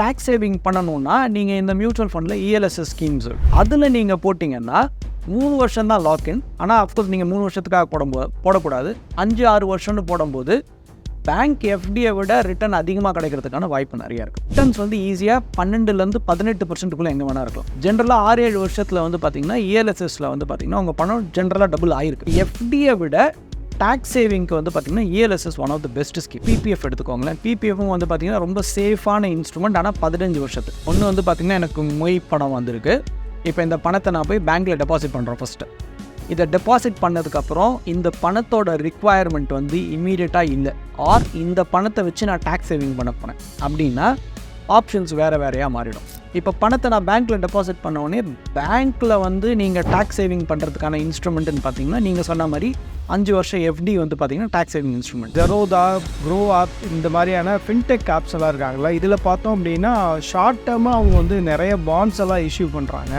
Tax saving பண்ணணும்னா நீங்கள் இந்த மியூச்சுவல் ஃபண்டில் இஎல்எஸ்எஸ் ஸ்கீம்ஸ் அதில் நீங்கள் போட்டிங்கன்னா மூணு வருஷம் தான் லாக்இன் ஆனால் அஃப்கோர்ஸ் நீங்கள் மூணு வருஷத்துக்காக போடும்போது போடக்கூடாது. அஞ்சு ஆறு வருஷம்னு போடும்போது பேங்க் எஃப்டியை விட ரிட்டர்ன் அதிகமாக கிடைக்கிறதுக்கான வாய்ப்பு நிறையா இருக்குது ரிட்டர்ன்ஸ் வந்து ஈஸியாக பன்னெண்டுலேருந்து பதினெட்டு பர்சன்ட்டுக்குள்ளே எங்கே வேணா இருக்கலாம். ஜென்ரலாக ஆறு ஏழு வருஷத்தில் வந்து பார்த்தீங்கன்னா இஎல்எஸ்எஸில் வந்து பார்த்தீங்கன்னா உங்கள் பணம் ஜென்ரலாக டபுள் ஆயிருக்கு. எஃப்டியை விட டேக்ஸ் சேவிங்க்கு வந்து பார்த்தீங்கன்னா ELSS one of the best scheme PPF எடுத்துக்கோங்களேன். பிபிஎஃப்பும் வந்து பார்த்தீங்கன்னா ரொம்ப சேஃபான இன்ஸ்ட்ருமெண்ட் ஆனால் பதினஞ்சு வருஷத்துக்கு. ஒன்று வந்து பார்த்திங்கன்னா எனக்கு மொய் பணம் வந்திருக்கு. இப்போ இந்த பணத்தை நான் போய் பேங்க்கில் டெபாசிட் பண்ணுறேன் ஃபஸ்ட்டு இதை டெபாசிட் பண்ணதுக்கப்புறம் இந்த பணத்தோட ரிக்குவயர்மெண்ட் வந்து இம்மீடியட்டாக இல்லை. ஆர் இந்த பணத்தை வச்சு நான் டேக்ஸ் சேவிங் பண்ண போனேன் அப்படின்னா ஆப்ஷன்ஸ் வேறு வேறையாக மாறிடும். இப்போ பணத்தை நான் பேங்க்கில் டெபாசிட் பண்ணோடனே பேங்க்கில் வந்து நீங்கள் டேக்ஸ் சேவிங் பண்ணுறதுக்கான இன்ஸ்ட்ருமெண்ட்டுன்னு பார்த்தீங்கன்னா நீங்கள் சொன்ன மாதிரி அஞ்சு வருஷம் எஃப்டி வந்து பார்த்தீங்கன்னா tax saving instrument Zerodha Groww app இந்த மாதிரியான ஃபின்டெக் ஆப்ஸ் எல்லாம் இருக்காங்களா இதில் பார்த்தோம் அப்படின்னா ஷார்ட் டேர்மாக அவங்க வந்து நிறைய பாண்ட்ஸ் எல்லாம் இஷ்யூ பண்ணுறாங்க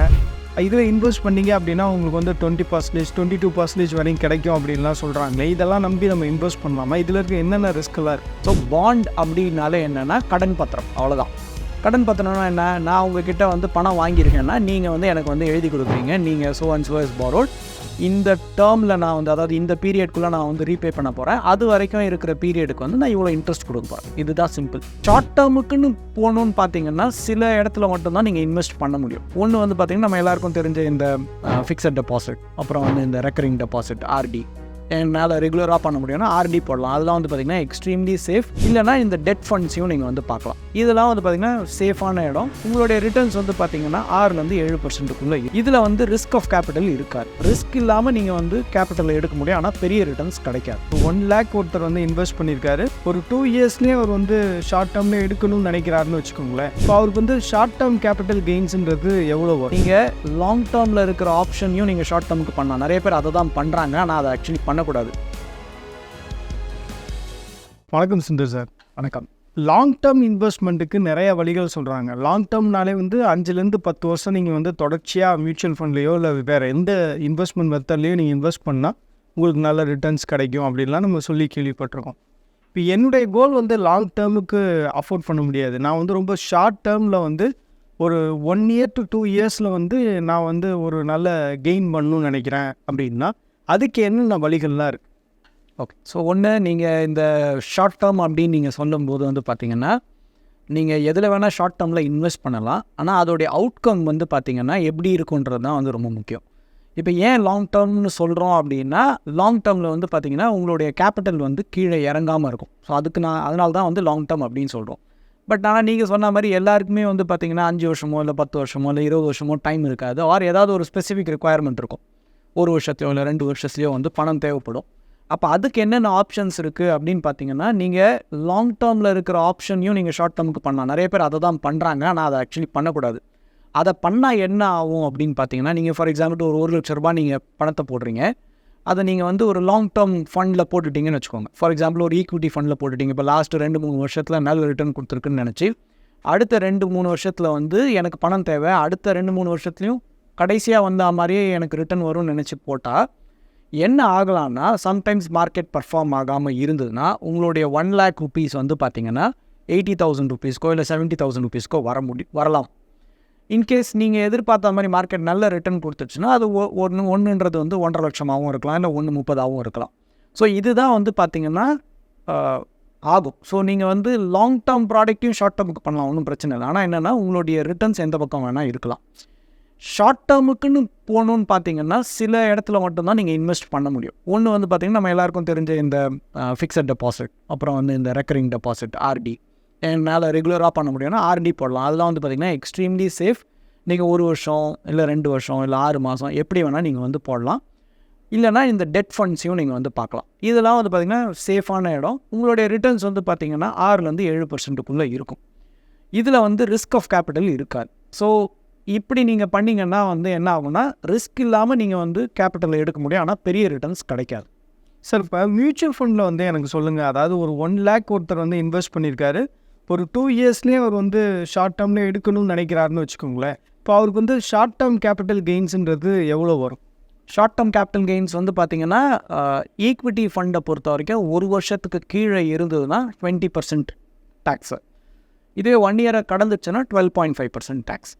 இதில் இன்வெஸ்ட் பண்ணிங்க அப்படின்னா உங்களுக்கு வந்து twenty percentage twenty two percentage வரைக்கும் கிடைக்கும் அப்படின்லாம் சொல்கிறாங்களே இதெல்லாம் நம்பி நம்ம இன்வெஸ்ட் பண்ணலாமா? இதில் இருக்க என்னென்ன ரிஸ்க்கெல்லாம் இருக்குது ஸோ பாண்ட் அப்படின்னாலே என்னென்னா கடன் பத்திரம் அவ்வளோதான் கடன் பத்திரம்னா என்ன? நான் உங்ககிட்ட வந்து பணம் வாங்கியிருக்கேன்னா நீங்கள் வந்து எனக்கு வந்து எழுதி கொடுக்குறீங்க நீங்கள் so and so is borrowed. இந்த டேர்மில் நான் வந்து அதாவது இந்த பீரியட்குள்ளே நான் வந்து ரீபே பண்ண போகிறேன் அது வரைக்கும் இருக்கிற பீரியடுக்கு வந்து நான் இவ்வளோ இன்ட்ரெஸ்ட் கொடுக்க போகிறேன் இதுதான் சிம்பிள் ஷார்ட் டேர்முக்குன்னு போகணுன்னு பார்த்தீங்கன்னா சில இடத்துல மட்டும்தான் நீங்கள் இன்வெஸ்ட் பண்ண முடியும். ஒன்று வந்து பார்த்தீங்கன்னா நம்ம எல்லாருக்கும் தெரிஞ்ச இந்த ஃபிக்ஸட் டெபாசிட் அப்புறம் வந்து இந்த ரெக்கரிங் டெபாசிட் ஆர்டி என்னால் ரெகுலராக பண்ண முடியும்னா ஆர்டி போடலாம். அதெல்லாம் வந்து பார்த்திங்கன்னா எக்ஸ்ட்ரீம்லி சேஃப் இல்லைனா இந்த டெட் ஃபண்ட்ஸையும் நீங்கள் வந்து பார்க்கலாம். இதெல்லாம் வந்து பார்த்திங்கன்னா சேஃபான இடம். உங்களுடைய ரிட்டர்ன்ஸ் வந்து பார்த்தீங்கன்னா ஆறுலேருந்து ஏழு பர்சன்ட்டுக்குள்ளே இதில் வந்து ரிஸ்க் ஆஃப் கேபிட்டல் இருக்காது. ரிஸ்க் இல்லாமல் நீங்கள் வந்து கேபிட்டல் எடுக்க முடியும். ஆனால் பெரிய ரிட்டர்ன்ஸ் கிடைக்காது. ஒன் லேக் ஒருத்தர் வந்து இன்வெஸ்ட் பண்ணியிருக்காரு. ஒரு டூ இயர்ஸ்லேயே அவர் வந்து ஷார்ட் டேர்ம்ல எடுக்கணும்னு நினைக்கிறாருன்னு வச்சுக்கோங்களேன். இப்போ அவருக்கு வந்து ஷார்ட் டேர்ம் கேபிட்டல் கெயின்ஸ்ன்றது எவ்வளோ நீங்கள் லாங் டேர்மில் இருக்கிற ஆப்ஷனையும் நீங்கள் ஷார்ட் டேர்முக்கு பண்ணலாம். நிறைய பேர் அதை தான் பண்ணுறாங்க ஆனால் அதை ஆக்சுவலி பண்ணக்கூடாது. வணக்கம் சுந்தர் சார். வணக்கம். லாங் டேர்ம் இன்வெஸ்ட்மெண்ட்டுக்கு நிறைய வழிகள் சொல்கிறாங்க லாங் டேர்ம்னாலே வந்து அஞ்சுலேருந்து பத்து வருஷம் நீங்கள் வந்து தொடர்ச்சியாக மியூச்சுவல் ஃபண்ட்லேயோ இல்லை வேறு எந்த இன்வெஸ்ட்மெண்ட் மெத்தட்லேயோ நீங்கள் இன்வெஸ்ட் பண்ணால் உங்களுக்கு நல்ல ரிட்டர்ன்ஸ் கிடைக்கும் அப்படின்லாம் நம்ம சொல்லி கேள்விப்பட்டிருக்கோம். இப்போ என்னுடைய கோல் வந்து லாங் டேர்முக்கு அஃபோர்ட் பண்ண முடியாது. நான் வந்து ரொம்ப ஷார்ட் டேர்மில் வந்து ஒரு ஒன் இயர் டு டூ இயர்ஸில் வந்து நான் வந்து ஒரு நல்ல கெயின் பண்ணணும்னு நினைக்கிறேன் அப்படின்னா அதுக்கு என்னென்ன வழிகள்லாம் இருக்குது ஓகே ஸோ ஒன்று நீங்கள் இந்த ஷார்ட் டேர்ம் அப்படின்னு நீங்கள் சொல்லும்போது வந்து பார்த்தீங்கன்னா நீங்கள் எதில் வேணால் ஷார்ட் டேர்மில் இன்வெஸ்ட் பண்ணலாம். ஆனால் அதோடைய அவுட்கம் வந்து பார்த்திங்கன்னா எப்படி இருக்குன்றது தான் வந்து ரொம்ப முக்கியம். இப்போ ஏன் லாங் டேர்ம்னு சொல்கிறோம் அப்படின்னா லாங் டேர்மில் வந்து பார்த்திங்கன்னா உங்களுடைய கேபிட்டல் வந்து கீழே இறங்காமல் இருக்கும். ஸோ அதுக்கு நான் அதனால தான் வந்து லாங் டேர்ம் அப்படின்னு சொல்கிறோம் பட் ஆனால் நீங்கள் சொன்ன மாதிரி எல்லாருக்குமே வந்து பார்த்தீங்கன்னா அஞ்சு வருஷமோ இல்லை பத்து வருஷமோ இல்லை இருபது வருஷமோ டைம் இருக்காது. ஆர் ஏதாவது ஒரு ஸ்பெசிஃபிக் ரெக்குவயர்மெண்ட் இருக்கும். ஒரு வருஷத்துலையோ இல்லை ரெண்டு வருஷத்துலையோ வந்து பணம் தேவைப்படும். அப்போ அதுக்கு என்னென்ன ஆப்ஷன்ஸ் இருக்குது அப்படின்னு பார்த்தீங்கன்னா நீங்கள் லாங் டேர்மில் இருக்கிற ஆப்ஷனையும் நீங்கள் ஷார்ட் டேர்முக்கு பண்ணலாம். நிறைய பேர் அதை தான் பண்ணுறாங்க ஆனால் அதை ஆக்சுவலி பண்ணக்கூடாது. அதை பண்ணால் என்ன ஆகும் அப்படின்னு பார்த்தீங்கன்னா நீங்கள் ஃபார் எக்ஸாம்பிள் ஒரு ஒரு லட்ச ரூபாய் நீங்கள் பணத்தை போடுறீங்க. அதை நீங்கள் வந்து ஒரு லாங் டேர்ம் ஃபண்டில் போட்டுட்டீங்கன்னு வச்சுக்கோங்க. ஃபார் எக்ஸாம்பிள் ஒரு ஈக்விட்டி ஃபண்டில் போட்டுட்டீங்க. இப்போ லாஸ்ட் ரெண்டு மூணு வருஷத்தில் நல்ல ரிட்டர்ன் கொடுத்துருக்குன்னு நினச்சி அடுத்த ரெண்டு மூணு வருஷத்தில் வந்து எனக்கு பணம் தேவை. அடுத்த ரெண்டு மூணு வருஷத்துலையும் கடைசியாக வந்த மாதிரியே எனக்கு ரிட்டர்ன் வரும்னு நினச்சி போட்டால் என்ன ஆகலாம்னா சம்டைம்ஸ் மார்க்கெட் பர்ஃபார்ம் ஆகாமல் இருந்ததுன்னா உங்களுடைய ஒன் லேக் ருபீஸ் வந்து பார்த்தீங்கன்னா எயிட்டி தௌசண்ட் ருபீஸ்க்கோ இல்லை செவன்ட்டி தௌசண்ட் ருபீஸ்க்கோ வர முடி வரலாம். இன்கேஸ் நீங்கள் எதிர்பார்த்த மாதிரி மார்க்கெட் நல்ல ரிட்டர்ன் கொடுத்துச்சுன்னா அது ஒன்று ஒன்றுன்றது வந்து ஒன்றரை லட்சமாகவும் இருக்கலாம் இல்லை ஒன்று முப்பதாகவும் இருக்கலாம். ஸோ இதுதான் வந்து பார்த்திங்கன்னா ஆகும். ஸோ நீங்கள் வந்து லாங் டேர்ம் ப்ராடக்ட்டையும் ஷார்ட் டேர்முக்கு பண்ணலாம் ஒன்றும் பிரச்சனை இல்லை. ஆனால் என்னென்னா உங்களுடைய ரிட்டர்ன்ஸ் எந்த பக்கம் வேணால் இருக்கலாம். ஷார்ட் டேர்முக்குன்னு போகணுன்னு பார்த்தீங்கன்னா சில இடத்துல மட்டும்தான் நீங்கள் இன்வெஸ்ட் பண்ண முடியும். ஒன்று வந்து பார்த்தீங்கன்னா நம்ம எல்லாருக்கும் தெரிஞ்ச இந்த ஃபிக்ஸட் டெபாசிட் அப்புறம் வந்து இந்த ரெக்கரிங் டெபாசிட் ஆர்டி என்னால் ரெகுலராக பண்ண முடியும்னா ஆர்டி போடலாம். அதெல்லாம் வந்து பார்த்தீங்கன்னா எக்ஸ்ட்ரீம்லி சேஃப் நீங்கள் ஒரு வருஷம் இல்லை ரெண்டு வருஷம் இல்லை ஆறு மாதம் எப்படி வேணால் நீங்கள் வந்து போடலாம். இல்லைனா இந்த டெட் ஃபண்ட்ஸையும் நீங்கள் வந்து பார்க்கலாம். இதெல்லாம் வந்து பார்த்திங்கன்னா சேஃபான இடம். உங்களுடைய ரிட்டர்ன்ஸ் வந்து பார்த்திங்கன்னா ஆறுலேருந்து ஏழு பர்சன்ட்டுக்குள்ளே இருக்கும். இதில் வந்து ரிஸ்க் ஆஃப் கேபிட்டல் இருக்காது. ஸோ இப்படி நீங்கள் பண்ணீங்கன்னா வந்து என்ன ஆகும்னா ரிஸ்க் இல்லாமல் நீங்கள் வந்து கேபிட்டல் எடுக்க முடியும். ஆனால் பெரிய ரிட்டர்ன்ஸ் கிடைக்காது. சார் இப்போ மியூச்சுவல் ஃபண்டில் வந்து எனக்கு சொல்லுங்கள் அதாவது ஒரு ஒன் லேக் ஒருத்தர் வந்து இன்வெஸ்ட் பண்ணியிருக்காரு. ஒரு டூ இயர்ஸ்லேயே அவர் வந்து ஷார்ட் டேர்மில் எடுக்கணும்னு நினைக்கிறாருன்னு வச்சுக்கோங்களேன். இப்போ அவருக்கு வந்து ஷார்ட் டேர்ம் கேபிட்டல் கெயின்ஸுன்றது எவ்வளோ வரும்? ஷார்ட் டேர்ம் கேபிட்டல் கெயின்ஸ் வந்து பார்த்தீங்கன்னா ஈக்விட்டி ஃபண்டை பொறுத்த வரைக்கும் ஒரு வருஷத்துக்கு கீழே இருந்ததுன்னா டுவெண்ட்டி பர்சன்ட் டேக்ஸு இதே ஒன் இயரை கடந்துச்சுன்னா twelve point five percent tax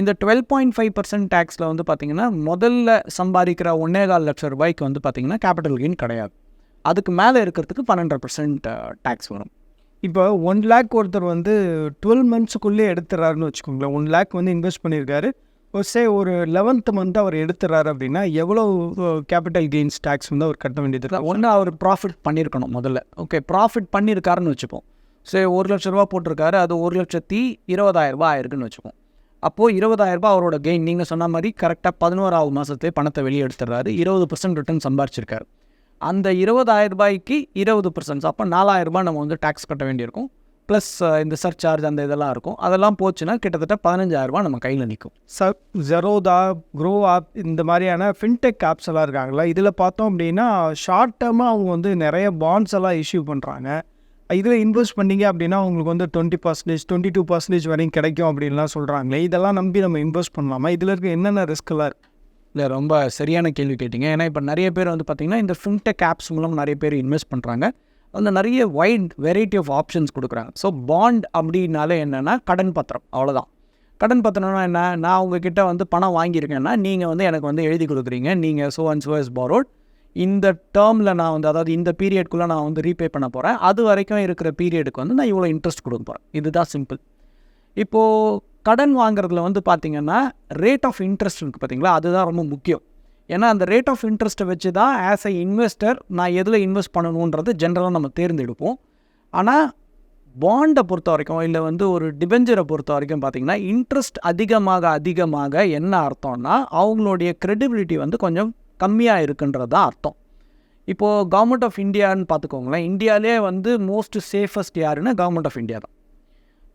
இந்த டுவெல் பாயிண்ட் ஃபைவ் பர்சன்ட் டேக்ஸில் வந்து பார்த்திங்கன்னா முதல்ல சம்பாதிக்கிற ஒன்னே கால் லட்சம் ரூபாய்க்கு வந்து பார்த்திங்கன்னா கேபிட்டல் கெயின் கிடையாது. அதுக்கு மேலே இருக்கிறதுக்கு பன்னெண்டரை பர்சன்ட் டேக்ஸ் வரும். இப்போ ஒன் லேக் ஒருத்தர் வந்து டுவெல் மந்த்ஸுக்குள்ளே எடுத்துறாருன்னு வச்சுக்கோங்களேன். ஒன் லேக் வந்து இன்வெஸ்ட் பண்ணியிருக்காரு. ஒரு சே ஒரு லெவன்த் மந்த் அவர் எடுத்துறாரு அப்படின்னா எவ்வளோ கேபிட்டல் கெயின்ஸ் டேக்ஸ் வந்து அவர் கட்ட வேண்டியது இருக்கு? ஒன்று அவர் ப்ராஃபிட் பண்ணியிருக்கணும் முதல்ல. ஓகே ப்ராஃபிட் பண்ணியிருக்காருன்னு வச்சுப்போம். சரி ஒரு லட்ச ரூபா போட்டிருக்காரு. அது ஒரு லட்சத்தி இருபதாயிரம் ஆயிருக்குன்னு வச்சுப்போம். அப்போது இருபதாயிரம் ரூபாய் அவரோட கெயின் நீங்கள் சொன்ன மாதிரி கரெக்டாக பதினோராவது மாதத்தே பணத்தை வெளியே எடுத்துடுறாரு. இருபது பர்சன்ட் ரிட்டர்ன் சம்பாரிச்சிருக்காரு. அந்த இருபதாயிரம் ரூபாய்க்கு இருபது பர்சன்ட் அப்போ நாலாயிரம் ரூபாய் நம்ம வந்து டேக்ஸ் கட்ட வேண்டியிருக்கும். ப்ளஸ் இந்த சர்சார்ஜ் அந்த இதெல்லாம் இருக்கும். அதெல்லாம் போச்சுன்னா கிட்டத்தட்ட பதினஞ்சாயிரம் ரூபாய் நம்ம கையில் நிற்கும் சர் ஜெரோதா க்ரோ ஆப் இந்த மாதிரியான ஃபின்டெக் ஆப்ஸ் எல்லாம் இருக்காங்களா இதில் பார்த்தோம் அப்படின்னா ஷார்ட் டேர்மாக அவங்க வந்து நிறைய பாண்ட்ஸ் எல்லாம் இஷ்யூ பண்ணுறாங்க இதில் இன்வெஸ்ட் பண்ணீங்க அப்படின்னா உங்களுக்கு வந்து twenty percentage twenty two percentage வரையும் கிடைக்கும் அப்படின்லாம் சொல்கிறாங்களே இதெல்லாம் நம்பி நம்ம இன்வெஸ்ட் பண்ணலாமா? இதில் இருக்க என்னென்ன ரிஸ்க்கெல்லாம் இருக்குது இல்லை ரொம்ப சரியான கேள்வி கேட்டிங்க. ஏன்னா இப்போ நிறைய பேர் வந்து பார்த்திங்கன்னா இந்த ஃபின்டெக் ஆப்ஸ் மூலம் நிறைய பேர் இன்வெஸ்ட் பண்ணுறாங்க அந்த நிறைய வைட் வெரைட்டி ஆஃப் ஆப்ஷன்ஸ் கொடுக்குறாங்க. ஸோ பாண்ட் அப்படின்னாலே என்னென்னா கடன் பத்திரம். அவ்வளோதான் கடன் பத்திரம்னா என்ன? நான் உங்ககிட்ட வந்து பணம் வாங்கியிருக்கேன்னா நீங்கள் வந்து எனக்கு வந்து எழுதி கொடுக்குறீங்க. நீங்கள் so and so is borrowed இந்த டேர்மில் நான் வந்து அதாவது இந்த பீரியட்குள்ளே நான் வந்து ரீபே பண்ண போகிறேன் அது வரைக்கும் இருக்கிற பீரியடுக்கு வந்து நான் இவ்வளோ இன்ட்ரெஸ்ட் கொடுக்க போகிறேன் இதுதான் சிம்பிள் இப்போது கடன் வாங்குறதுல வந்து பார்த்திங்கன்னா ரேட் ஆஃப் இன்ட்ரெஸ்ட் இருக்குது பார்த்தீங்களா அதுதான் ரொம்ப முக்கியம். ஏன்னா அந்த ரேட் ஆஃப் இன்ட்ரெஸ்ட்டை வச்சு தான் ஆஸ் எ இன்வெஸ்டர் நான் எதில் இன்வெஸ்ட் பண்ணணுன்றது ஜென்ரலாக நம்ம தேர்ந்தெடுப்போம். ஆனால் பாண்டை பொறுத்த வரைக்கும் இல்லை வந்து ஒரு டிபெஞ்சரை பொறுத்த வரைக்கும் பார்த்திங்கன்னா இன்ட்ரெஸ்ட் அதிகமாக அதிகமாக என்ன அர்த்தம்னா அவங்களுடைய க்ரெடிபிலிட்டி வந்து கொஞ்சம் கம்மியாக இருக்குன்றது தான் அர்த்தம். இப்போது கவர்மெண்ட் ஆஃப் இந்தியான்னு பார்த்துக்கோங்களேன். இந்தியாவிலே வந்து மோஸ்ட் சேஃபஸ்ட் யாருன்னா கவர்மெண்ட் ஆஃப் இந்தியா தான்.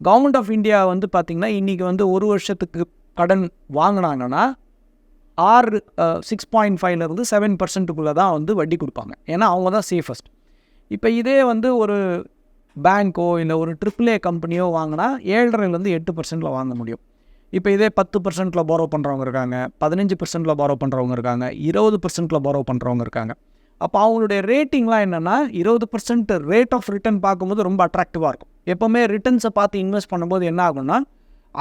கவர்மெண்ட் ஆஃப் இந்தியா வந்து பார்த்திங்கன்னா இன்றைக்கி வந்து ஒரு வருஷத்துக்கு கடன் வாங்கினாங்கன்னா ஆறு சிக்ஸ் பாயிண்ட் ஃபைவ்லேருந்து செவன் பர்சன்ட்டுக்குள்ளே தான் வந்து வட்டி கொடுப்பாங்க. ஏன்னா அவங்க தான் சேஃபஸ்ட் இப்போ இதே வந்து ஒரு பேங்க்கோ இல்லை ஒரு ட்ரிபிள் கம்பெனியோ வாங்கினா ஏழரைலேருந்து எட்டு பர்சன்ட்டில் வாங்க முடியும். இப்போ இதே பத்து பர்சன்ட்டில் பாரோ பண்ணுறவங்க இருக்காங்க பதினஞ்சு பர்சன்ட்டில் பாரோ பண்ணுறவங்க இருக்காங்க இருபது பர்சன்ட்டில் பாரோ பண்ணுறவங்க இருக்காங்க. அப்போ அவங்களுடைய ரேட்டிங்லாம் என்னென்னா இருபது பர்சன்ட் ரேட் ஆஃப் ரிட்டர்ன் பார்க்கும்போது ரொம்ப அட்ராக்டிவாக இருக்கும். எப்போவுமே ரிட்டர்ன்ஸை பார்த்து இன்வெஸ்ட் பண்ணும்போது என்ன ஆகும்னா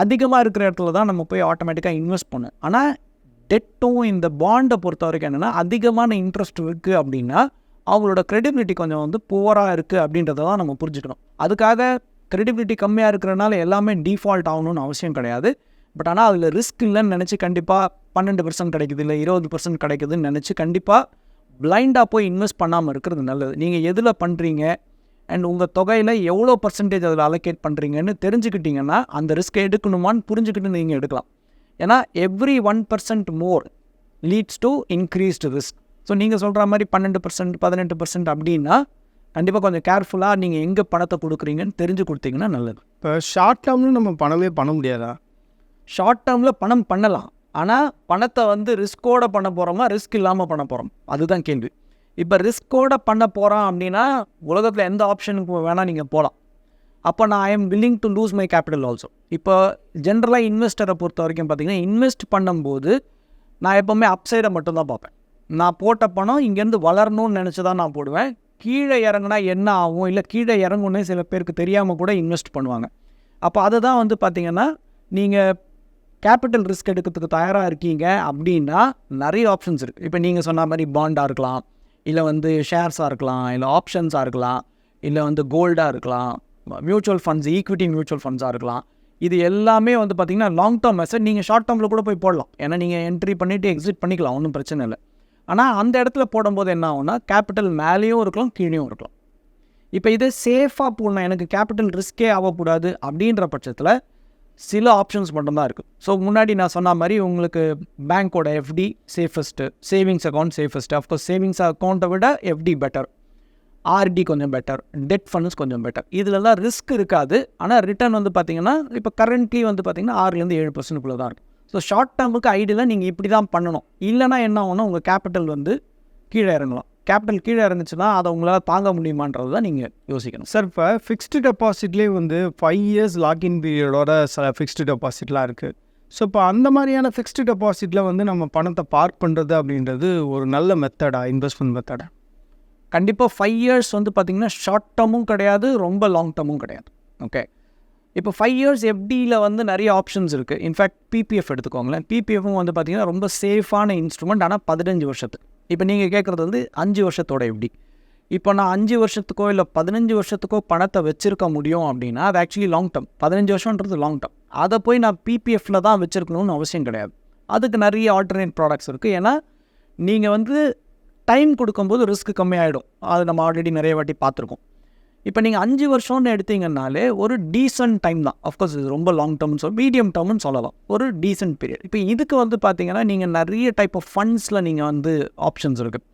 அதிகமாக இருக்கிற இடத்துல தான் நம்ம போய் ஆட்டோமேட்டிக்காக இன்வெஸ்ட் பண்ணும். ஆனால் டெட்டும் இந்த பாண்டை பொறுத்த வரைக்கும் என்னென்னா அதிகமான இன்ட்ரெஸ்ட் இருக்குது அப்படின்னா அவங்களோட க்ரெடிபிலிட்டி கொஞ்சம் வந்து புவராக இருக்குது அப்படின்றத தான் நம்ம புரிஞ்சுக்கணும். அதுக்காக க்ரெடிபிலிட்டி கம்மியாக இருக்கிறனால எல்லாமே டிஃபால்ட் ஆகணும்னு அவசியம் கிடையாது. பட் ஆனால் அதில் ரிஸ்க் இல்லைன்னு நினச்சி கண்டிப்பாக பன்னெண்டு பர்சன்ட் கிடைக்குது இல்லை இருபது பர்சன்ட் கிடைக்குதுன்னு நினச்சி கண்டிப்பாக பிளைண்டாக போய் இன்வெஸ்ட் பண்ணாமல் இருக்கிறது நல்லது. நீங்கள் எதில் பண்ணுறீங்க அண்ட் உங்கள் தொகையில் எவ்வளோ பர்சன்டேஜ் அதில் அலோகேட் பண்ணுறீங்கன்னு தெரிஞ்சுக்கிட்டிங்கன்னா அந்த ரிஸ்க்கை எடுக்கணுமான்னு புரிஞ்சுக்கிட்டு நீங்கள் எடுக்கலாம். ஏன்னா every one percent more leads to increased risk so நீங்கள் சொல்கிற மாதிரி பன்னெண்டு பர்சன்ட் பதினெட்டு பர்சன்ட் அப்படின்னா கண்டிப்பாக கொஞ்சம் கேர்ஃபுல்லாக நீங்கள் எங்கே பணத்தை கொடுக்குறீங்கன்னு தெரிஞ்சு கொடுத்தீங்கன்னா நல்லது. இப்போ ஷார்ட் டேர்மில் நம்ம பணமே பண்ண முடியாதா? ஷார்ட் டேர்மில் பணம் பண்ணலாம். ஆனால் பணத்தை வந்து ரிஸ்க்கோட பண்ண போகிறோமா ரிஸ்க் இல்லாமல் பண்ண போகிறோம் அதுதான் கேள்வி. இப்போ ரிஸ்க்கோட பண்ண போகிறோம் அப்படின்னா உலகத்தில் எந்த ஆப்ஷனுக்கு வேணால் நீங்கள் போகலாம் அப்போ நான் I am willing to lose my capital also இப்போ ஜென்ரலாக இன்வெஸ்டரை பொறுத்த வரைக்கும் பார்த்தீங்கன்னா இன்வெஸ்ட் பண்ணும்போது நான் எப்போவுமே அப்சைடை மட்டும்தான் பார்ப்பேன். நான் போட்ட பணம் இங்கேருந்து வளரணும்னு நினச்சி தான் நான் போடுவேன். கீழே இறங்குனா என்ன ஆகும்? இல்லை கீழே இறங்குனே சில பேருக்கு தெரியாமல் கூட இன்வெஸ்ட் பண்ணுவாங்க. அப்போ அதை தான் வந்து பார்த்திங்கன்னா நீங்கள் கேபிட்டல் ரிஸ்க் எடுக்கிறதுக்கு தயாராக இருக்கீங்க அப்படின்னா நிறைய ஆப்ஷன்ஸ் இருக்குது இப்போ நீங்கள் சொன்ன மாதிரி பாண்டாக இருக்கலாம் இல்லை வந்து ஷேர்ஸாக இருக்கலாம் இல்லை ஆப்ஷன்ஸாக இருக்கலாம் இல்லை வந்து கோல்டாக இருக்கலாம் மியூச்சுவல் ஃபண்ட்ஸ் ஈக்விட்டி மியூச்சுவல் ஃபண்ட்ஸாக இருக்கலாம். இது எல்லாமே வந்து பார்த்திங்கன்னா லாங் டேர்ம் மெசேஜ் நீங்கள் ஷார்ட் டேர்மில் கூட போய் போடலாம். ஏன்னா நீங்கள் என்ட்ரி பண்ணிவிட்டு எக்ஸிட் பண்ணிக்கலாம் ஒன்றும் பிரச்சனை இல்லை. ஆனால் அந்த இடத்துல போடும்போது என்ன ஆகும்னா கேபிட்டல் மேலேயும் இருக்கலாம் கீழேயும் இருக்கலாம். இப்போ இது சேஃபாக போடணும். எனக்கு கேபிட்டல் ரிஸ்கே ஆகக்கூடாது அப்படின்ற பட்சத்தில் சில ஆப்ஷன்ஸ் மட்டும்தான் இருக்குது ஸோ முன்னாடி நான் சொன்ன மாதிரி உங்களுக்கு பேங்க்கோட FD safest savings account safest of course savings அக்கௌண்ட்டை விட எஃப்டி பெட்டர் ஆர்டி கொஞ்சம் பெட்டர் டெட் ஃபண்ட்ஸ் கொஞ்சம் பெட்டர் இதுலலாம் ரிஸ்க் இருக்காது. ஆனால் ரிட்டர்ன் வந்து பார்த்திங்கன்னா இப்போ கரண்ட்லி வந்து பார்த்தீங்கன்னா ஆறுலேருந்து ஏழு பர்சன்ட்குள்ளே தான் இருக்கும் ஸோ ஷார்ட் டேர்முக்கு ஐடியில் நீங்கள் இப்படி தான் பண்ணணும். இல்லைனா என்ன ஆகும்னா உங்கள் கேபிட்டல் வந்து கீழே இறங்கலாம். கேபிட்டல் கீழே இறங்குச்சுன்னா அதை உங்களால் தாங்க முடியுமான்றது தான் நீங்கள் யோசிக்கணும். சார் இப்போ ஃபிக்ஸ்டு டெபாசிட்லேயே வந்து ஃபைவ் இயர்ஸ் லாக்இன் பீரியடோட சில ஃபிக்ஸ்டு டெபாசிட்லாம் இருக்குது ஸோ இப்போ அந்த மாதிரியான ஃபிக்ஸ்டு டெபாசிட்டில் வந்து நம்ம பணத்தை பார்க் பண்ணுறது அப்படின்றது ஒரு நல்ல மெத்தடா இன்வெஸ்ட்மெண்ட் மெத்தடா கண்டிப்பாக ஃபைவ் இயர்ஸ் வந்து பார்த்திங்கன்னா ஷார்ட் டேர்மும் கிடையாது ரொம்ப லாங் டேர்மும் கிடையாது. ஓகே இப்போ ஃபைவ் இயர்ஸ் எஃப்டியில் வந்து நிறைய ஆப்ஷன்ஸ் இருக்குது இன்ஃபேக்ட் பிபிஎஃப் எடுத்துக்கோங்களேன். பிபிஎஃப்பும் வந்து பார்த்தீங்கன்னா ரொம்ப சேஃபான இன்ஸ்ட்ருமெண்ட் ஆனால் பதினஞ்சு வருஷத்துக்கு. இப்போ நீங்கள் கேட்குறது வந்து அஞ்சு வருஷத்தோட எப்படி? இப்போ நான் அஞ்சு வருஷத்துக்கோ இல்லை பதினஞ்சு வருஷத்துக்கோ பணத்தை வச்சுருக்க முடியும் அப்படின்னா அது ஆக்சுவலி லாங் டேர்ம் பதினஞ்சு வருஷன்றது லாங் டேர்ம் அதை போய் நான் பிபிஎஃப்ல தான் வச்சுருக்கணும்னு அவசியம் கிடையாது. அதுக்கு நிறைய ஆல்டர்னேட் ப்ராடக்ட்ஸ் இருக்குது ஏன்னா நீங்கள் வந்து டைம் கொடுக்கும்போது ரிஸ்க் கம்மியாயிடும். அது நம்ம ஆல்ரெடி நிறைய வாட்டி பார்த்துருக்கோம். இப்போ நீங்கள் அஞ்சு வருஷம்னு எடுத்தீங்கன்னாலே ஒரு டீசன்ட் டைம் தான். அஃப்கோர்ஸ் இது ரொம்ப லாங் டேர்ம்னு சொல்ல மீடியம் டேர்ம்னு சொல்லலாம். ஒரு டீசன்ட் பீரியட் இப்போ இதுக்கு வந்து பார்த்தீங்கன்னா நீங்கள் நிறைய டைப் ஆஃப் ஃபண்ட்ஸில் நீங்கள் வந்து ஆப்ஷன்ஸ் இருக்குது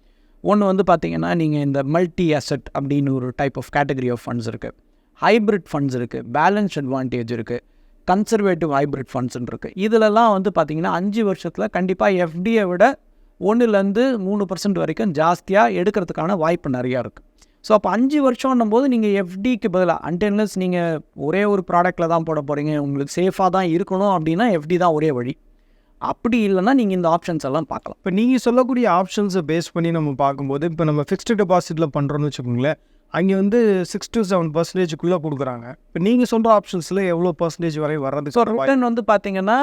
ஒன்று வந்து பார்த்தீங்கன்னா நீங்கள் இந்த மல்டி அசெட் அப்படின்னு ஒரு type of category of funds இருக்குது ஹைப்ரிட் ஃபண்ட்ஸ் இருக்குது பேலன்ஸ் அட்வான்டேஜ் இருக்குது கன்சர்வேட்டிவ் ஹைப்ரிட் ஃபண்ட்ஸ்ன்னு இருக்குது இதிலலாம் வந்து பார்த்தீங்கன்னா அஞ்சு வருஷத்தில் கண்டிப்பாக எஃப்டியை விட ஒன்றுலேருந்து மூணு பர்சன்ட் வரைக்கும் ஜாஸ்தியாக எடுக்கிறதுக்கான வாய்ப்பு நிறையா இருக்குது ஸோ அப்போ அஞ்சு வருஷம்னும் போது நீங்கள் எஃப்டிக்கு பதிலாக அன்டென்லஸ் நீங்கள் ஒரே ஒரு ப்ராடக்ட்டில் தான் போட போகிறீங்க உங்களுக்கு சேஃபாக தான் இருக்கணும் அப்படின்னா எஃப்டி தான் ஒரே வழி. அப்படி இல்லைன்னா நீங்கள் இந்த ஆப்ஷன்ஸ் எல்லாம் பார்க்கலாம். இப்போ நீங்கள் சொல்லக்கூடிய ஆப்ஷன்ஸை பேஸ் பண்ணி நம்ம பார்க்கும்போது இப்போ நம்ம ஃபிக்ஸ்டு டெபாசிட்டில் பண்ணுறோன்னு வச்சுக்கோங்களேன் அங்கே வந்து சிக்ஸ் டு செவன் பர்சன்டேஜுக்குள்ளே கொடுக்குறாங்க. இப்போ நீங்கள் சொல்கிற ஆப்ஷன்ஸில் எவ்வளோ பர்சன்டேஜ் வரை ஸோ வர்றதுக்கு வாய்ப்பு- ரிட்டர்ன் வந்து பார்த்தீங்கன்னா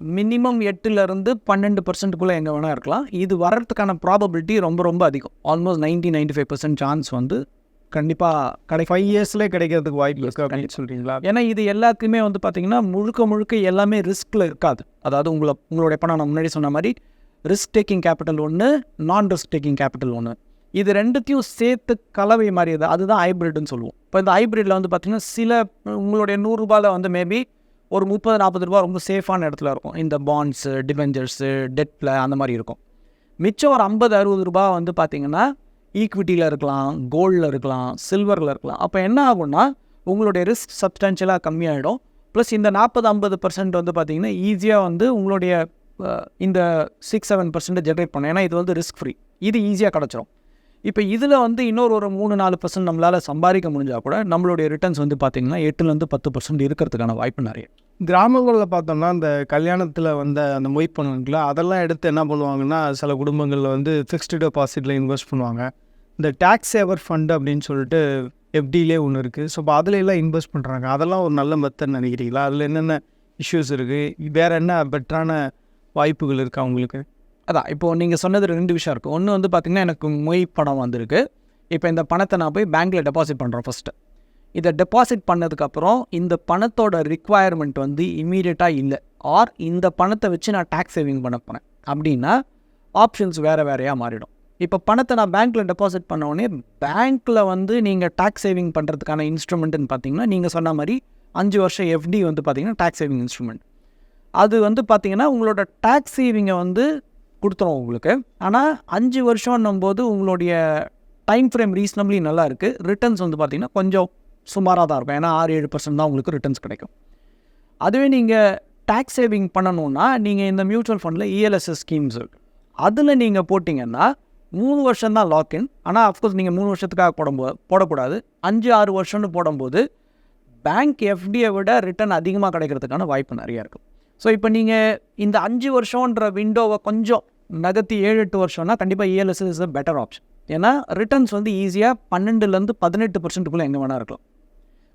மினிமம் எட்டுலேருந்து பன்னெண்டு பர்சன்ட்டுக்குள்ளே எங்கே வேணால் இருக்கலாம். இது வர்றதுக்கான ப்ராபபிலிட்டி ரொம்ப ரொம்ப அதிகம். Almost ninety ninety five percent chance வந்து கண்டிப்பாக கிடைக்கும் ஃபைவ் இயர்ஸ்லேயே கிடைக்கிறதுக்கு வாய்ப்பு இருக்குது அப்படின்னு. சொல்கிறீங்களா ஏன்னா இது எல்லாத்துக்குமே வந்து பார்த்தீங்கன்னா முழுக்க முழுக்க எல்லாமே ரிஸ்கில் இருக்காது. அதாவது உங்களை உங்களுடைய பணம் நான் முன்னாடி சொன்ன மாதிரி ரிஸ்க் டேக்கிங் கேபிட்டல் ஒன்று நான் ரிஸ்க் டேக்கிங் கேபிட்டல் ஒன்று இது ரெண்டுத்தையும் சேர்த்து கலவை மாதிரி இது அதுதான் ஹைப்ரிட்னு சொல்லுவோம். இப்போ இந்த ஹைப்ரிட்டில் வந்து பார்த்தீங்கன்னா சில உங்களுடைய நூறுரூபாவில் வந்து மேபி ஒரு முப்பது நாற்பது ரூபா ரொம்ப சேஃபான இடத்துல இருக்கும். இந்த பாண்ட்ஸு டிபெஞ்சர்ஸு டெட்டில் அந்த மாதிரி இருக்கும். மிச்சம் ஒரு ஐம்பது அறுபது ரூபா வந்து பார்த்திங்கன்னா ஈக்விட்டியில் இருக்கலாம் கோல்டில் இருக்கலாம் சில்வரில் இருக்கலாம். அப்போ என்ன ஆகும்னா உங்களுடைய ரிஸ்க் சப்ஸ்டான்ஷியலாக கம்மியாகிடும் ப்ளஸ் இந்த நாற்பது ஐம்பது பர்சன்ட் வந்து பார்த்திங்கன்னா ஈஸியாக வந்து உங்களுடைய இந்த சிக்ஸ் செவன் பர்சன்ட் ஜென்ரேட் பண்ணும் ஏன்னா இது வந்து ரிஸ்க் ஃப்ரீ இது ஈஸியாக கிடச்சிரும். இப்போ இதில் வந்து இன்னொரு ஒரு மூணு நாலு பர்சன்ட் நம்மளால் சம்பாதிக்க முடிஞ்சால் கூட நம்மளுடைய ரிட்டர்ன்ஸ் வந்து பார்த்தீங்கன்னா எட்டுலேருந்து பத்து பர்சன்ட் இருக்கிறதுக்கான வாய்ப்பு நிறைய. கிராமங்களில் பார்த்தோம்னா அந்த கல்யாணத்தில் வந்த அந்த மொய் பண்ணுவாங்களா அதெல்லாம் எடுத்து என்ன பண்ணுவாங்கன்னா சில குடும்பங்களில் வந்து ஃபிக்ஸ்டு டெபாசிட்டில் இன்வெஸ்ட் பண்ணுவாங்க. இந்த டேக்ஸ் சேவர் ஃபண்ட் அப்படின்னு சொல்லிட்டு எஃப்டிலே ஒன்று இருக்குது ஸோ இப்போ அதில் எல்லாம் இன்வெஸ்ட் பண்ணுறாங்க அதெல்லாம் ஒரு நல்ல மெத்தட் நினைக்கிறீங்களா? அதில் என்னென்ன இஷ்யூஸ் இருக்குது வேறு என்ன பெட்டரான வாய்ப்புகள் இருக்கா உங்களுக்கு அதான் இப்போது நீங்கள் சொன்னது ரெண்டு விஷயம் இருக்குது ஒன்று வந்து பார்த்திங்கன்னா எனக்கு மொய் பணம் வந்திருக்கு. இப்போ இந்த பணத்தை நான் போய் பேங்க்கில் டெபாசிட் பண்ணுறேன் ஃபஸ்ட்டு இதை டெபாசிட் பண்ணதுக்கப்புறம் இந்த பணத்தோட ரிக்குவயர்மெண்ட் வந்து இமீடியட்டாக இல்லை. ஆர் இந்த பணத்தை வச்சு நான் டேக்ஸ் சேவிங் பண்ண போனேன் அப்படின்னா ஆப்ஷன்ஸ் வேறு வேறையாக மாறிடும். இப்போ பணத்தை நான் பேங்க்கில் டெபாசிட் பண்ண உடனே பேங்க்கில் வந்து நீங்கள் டேக்ஸ் சேவிங் பண்ணுறதுக்கான இன்ஸ்ட்ருமெண்ட்டுன்னு பார்த்தீங்கன்னா நீங்கள் சொன்ன மாதிரி அஞ்சு வருஷம் எஃப்டி வந்து பார்த்தீங்கன்னா டேக்ஸ் சேவிங் இன்ஸ்ட்ருமெண்ட் அது வந்து பார்த்தீங்கன்னா உங்களோட டேக்ஸ் சேவிங்கை வந்து கொடுத்துரும் உங்களுக்கு. ஆனால் அஞ்சு வருஷம்னும் போது உங்களுடைய டைம் ஃப்ரேம் ரீசனபிளி நல்லா இருக்குது ரிட்டர்ன்ஸ் வந்து பார்த்தீங்கன்னா கொஞ்சம் சுமாராக தான் இருக்கும். ஏன்னா ஆறு ஏழு பர்சன்ட் தான் உங்களுக்கு ரிட்டர்ன்ஸ் கிடைக்கும். அதுவே நீங்கள் டேக்ஸ் சேவிங் பண்ணணுன்னா நீங்கள் இந்த மியூச்சுவல் ஃபண்டில் இஎல்எஸ்எஸ் ஸ்கீம்ஸ் இருக்குது அதில் நீங்கள் போட்டிங்கன்னா மூணு வருஷம் தான் லாக்இன் ஆனால் அஃப்கோர்ஸ் நீங்கள் மூணு வருஷத்துக்காக போடும்போது போடக்கூடாது. அஞ்சு ஆறு வருஷம்னு போடும்போது பேங்க் எஃப்டியை விட ரிட்டர்ன் அதிகமாக கிடைக்கிறதுக்கான வாய்ப்பு நிறையா இருக்கும் ஸோ இப்போ நீங்கள் இந்த அஞ்சு வருஷன்ற விண்டோவை கொஞ்சம் நகர்த்தி ஏழு எட்டு வருஷம்னா கண்டிப்பாக ELS is a better option ஏன்னா ரிட்டர்ன்ஸ் வந்து ஈஸியாக பன்னெண்டுலேருந்து பதினெட்டு பர்சன்ட்டுக்குள்ளே எங்கே வேணால் இருக்கலாம்.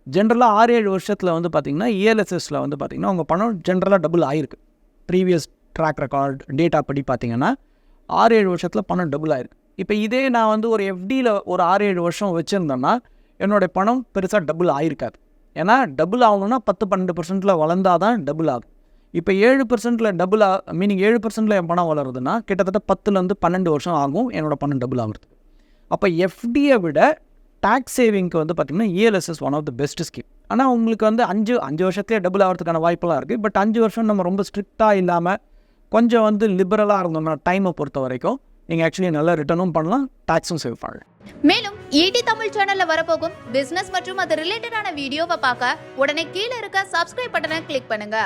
ஜென்ரலாக ஆறு ஏழு வருஷத்தில் வந்து பார்த்தீங்கன்னா இஎல்எஸ்எஸில் வந்து பார்த்தீங்கன்னா உங்கள் பணம் ஜென்ரலாக டபுள் ஆயிருக்கு. ப்ரீவியஸ் ட்ராக் ரெக்கார்ட் டேட்டா படி பார்த்திங்கன்னா ஆறு ஏழு வருஷத்தில் பணம் டபுள் ஆயிருக்கு. இப்போ இதே நான் வந்து ஒரு எஃப்டியில் ஒரு ஆறு ஏழு வருஷம் வச்சுருந்தேன்னா என்னுடைய பணம் பெருசாக டபுள் ஆயிருக்காது. ஏன்னா டபுள் ஆகணும்னா பத்து பன்னெண்டு பர்சன்ட்டில் வளர்ந்தால் தான் டபுள் ஆகும். இப்போ ஏழு பர்சன்ட்டில் டபுள் ஆ மீனிங் ஏழு பர்சன்ட்டில் என் பணம் வளருதுன்னா கிட்டத்தட்ட பத்துலேருந்து பன்னெண்டு வருஷம் ஆகும் என்னோட பணம் டபுள் ஆகுறது. அப்போ எஃப்டியை விட டேக்ஸ் சேவிங்க்கு வந்து பார்த்திங்கன்னா ELSS one of the best scheme ஆனால் உங்களுக்கு வந்து அஞ்சு அஞ்சு வருஷத்துலேயே டபுள் ஆகிறதுக்கான வாய்ப்பெல்லாம் இருக்குது பட் அஞ்சு வருஷம் நம்ம ரொம்ப ஸ்ட்ரிக்டாக இல்லாமல் கொஞ்சம் வந்து லிபரலாக இருந்தோம்னா டைமை பொறுத்த வரைக்கும் நீங்கள் ஆக்சுவலி நல்லா ரிட்டர்னும் பண்ணலாம் டேக்ஸும் சேவ் பண்ணலாம். மேலும் ஈடி தமிழ் சேனல்ல வரப்போகும் பிசினஸ் மற்றும் அது ரிலேட்டடான வீடியோவை பார்க்க உடனே கீழே இருக்க சப்ஸ்கிரைப் பட்டனை கிளிக் பண்ணுங்க.